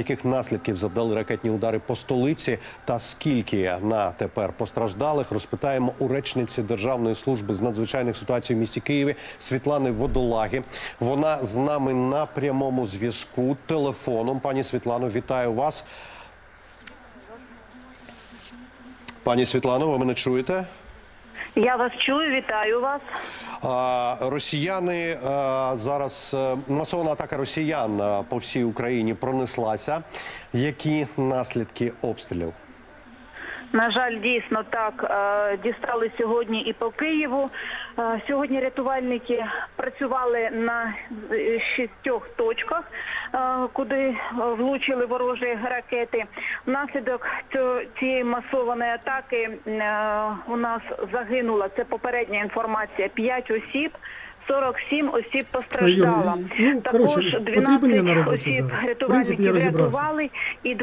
Яких наслідків завдали ракетні удари по столиці та скільки на тепер постраждалих, розпитаємо у речниці Державної служби з надзвичайних ситуацій в місті Києві Світлани Водолаги. Вона з нами на прямому зв'язку телефоном. Пані Світлано, вітаю вас. Пані Світлано, ви мене чуєте? Я вас чую, вітаю вас. Росіяни зараз е, масована атака росіян по всій Україні пронеслася. Які наслідки обстрілів? На жаль, дійсно так е, дістали сьогодні і по Києву. Е, Сьогодні рятувальники працювали на е, шістьох точках, куди влучили ворожі ракети. Внаслідок цієї масованої атаки у нас загинуло, це попередня інформація, 5 осіб. 47 осіб постраждало. Ну, Також коротше, потрібен на 12 осіб зараз. В принципі, рятувальників врятували і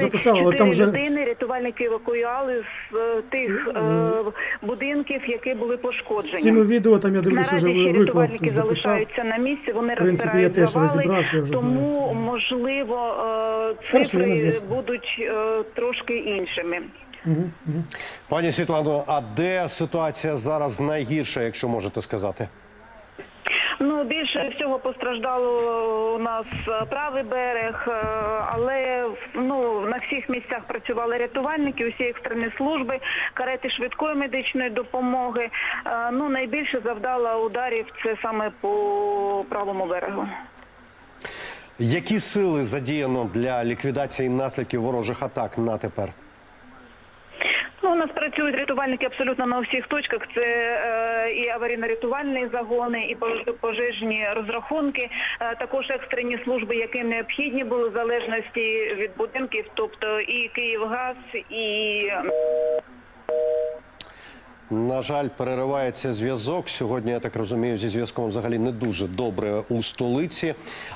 Записав, але там 24 вже- людини рятувальники евакуювали з е, тих е, будинків, які були пошкоджені. цьому відео там я дивлюся, Наразі вже виклав, рятувальники записав. залишаються на місці, вони В принципі, я теж розібрався, я вже знаю тому це. можливо е, Хорошо, цифри будуть е, трошки іншими. Пані Світлано, а де ситуація зараз найгірша, якщо можете сказати? Ну більше всього постраждало у нас е, правий берег, е, але ну на всіх місцях працювали рятувальники, усі екстрені служби, карети швидкої медичної допомоги. Е, Ну найбільше завдала ударів це саме по правому берегу. Які сили задіяно для ліквідації наслідків ворожих атак на тепер? У нас працюють рятувальники абсолютно на всіх точках. Це е, і аварійно-рятувальні загони, і пожежні розрахунки, е, також екстрені служби, які необхідні були в залежності від будинків, тобто і Київгаз, і На жаль, переривається зв'язок. Сьогодні, я так розумію, зі зв'язком взагалі не дуже добре у столиці.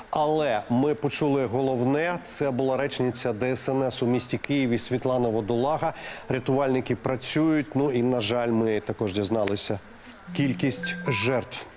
Але ми почули головне: це була речниця ДСНС у місті Києві Світлана Водолага. Рятувальники працюють. Ну і на жаль, ми також дізналися кількість жертв.